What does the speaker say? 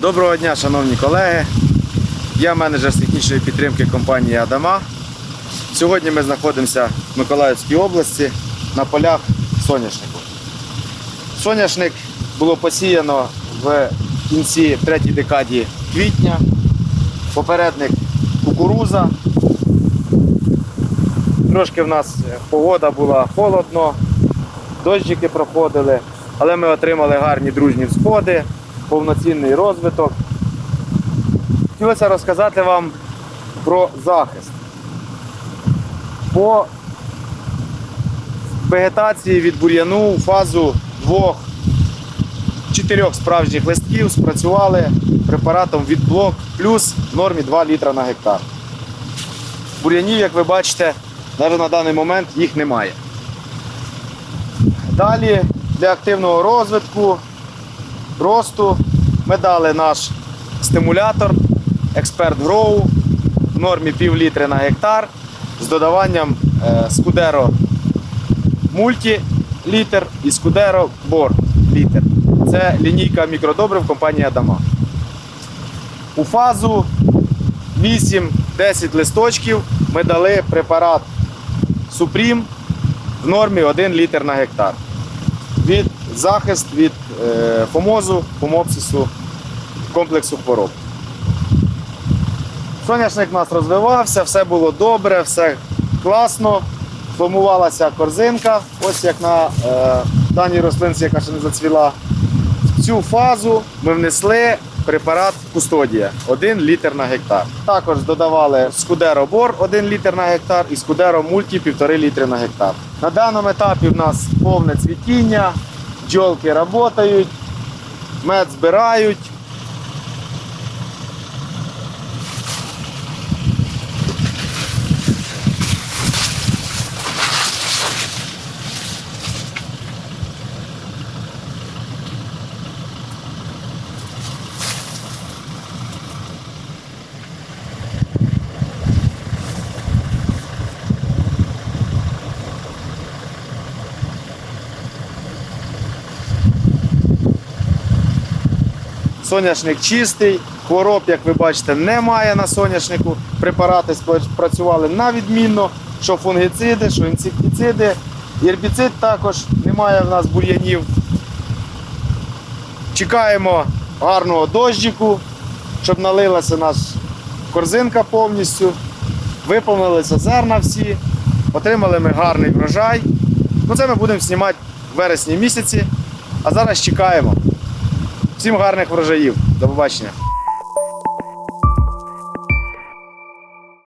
Доброго дня, шановні колеги. Я менеджер з технічної підтримки компанії Адама. Сьогодні ми знаходимося в Миколаївській області на полях соняшнику. Соняшник було посіяно в кінці в третій декаді квітня. Попередник кукуруза. Трошки в нас погода була холодно, дощики проходили, але ми отримали гарні дружні всходи, повноцінний розвиток. Хотілося розказати вам про захист. По вегетації від бур'яну у фазу двох чотирьох справжніх листків спрацювали препаратом від блок плюс в нормі 2 літра на гектар. Бур'янів, як ви бачите, навіть на даний момент їх немає. Далі для активного розвитку, росту ми дали наш стимулятор Expert Grow в нормі пів літри на гектар з додаванням е, Scudero Multi літр і Scudero Bor літр. Це лінійка мікродобрив компанії Адама. У фазу 8-10 листочків ми дали препарат Supreme в нормі 1 літр на гектар. Захист від е, фомозу, фомопсису, комплексу хвороб. Соняшник у нас розвивався, все було добре, все класно. Формувалася корзинка, ось як на е, даній рослинці, яка ще не зацвіла. В цю фазу ми внесли препарат Кустодія 1 літр на гектар. Також додавали Скудеро Бор 1 літр на гектар і Скудеро Мульті 1,5 літри на гектар. На даному етапі в нас повне цвітіння, бджолки працюють, мед збирають. Соняшник чистий, хвороб, як ви бачите, немає на соняшнику. Препарати спрацювали на відмінно, що фунгіциди, що інсектициди. Гербіцид також немає в нас бур'янів. Чекаємо гарного дощику, щоб налилася наша корзинка повністю. Виповнилися зерна всі, отримали ми гарний врожай. Ну, Це ми будемо знімати в вересні місяці, а зараз чекаємо. Всім гарних врожаїв. До побачення.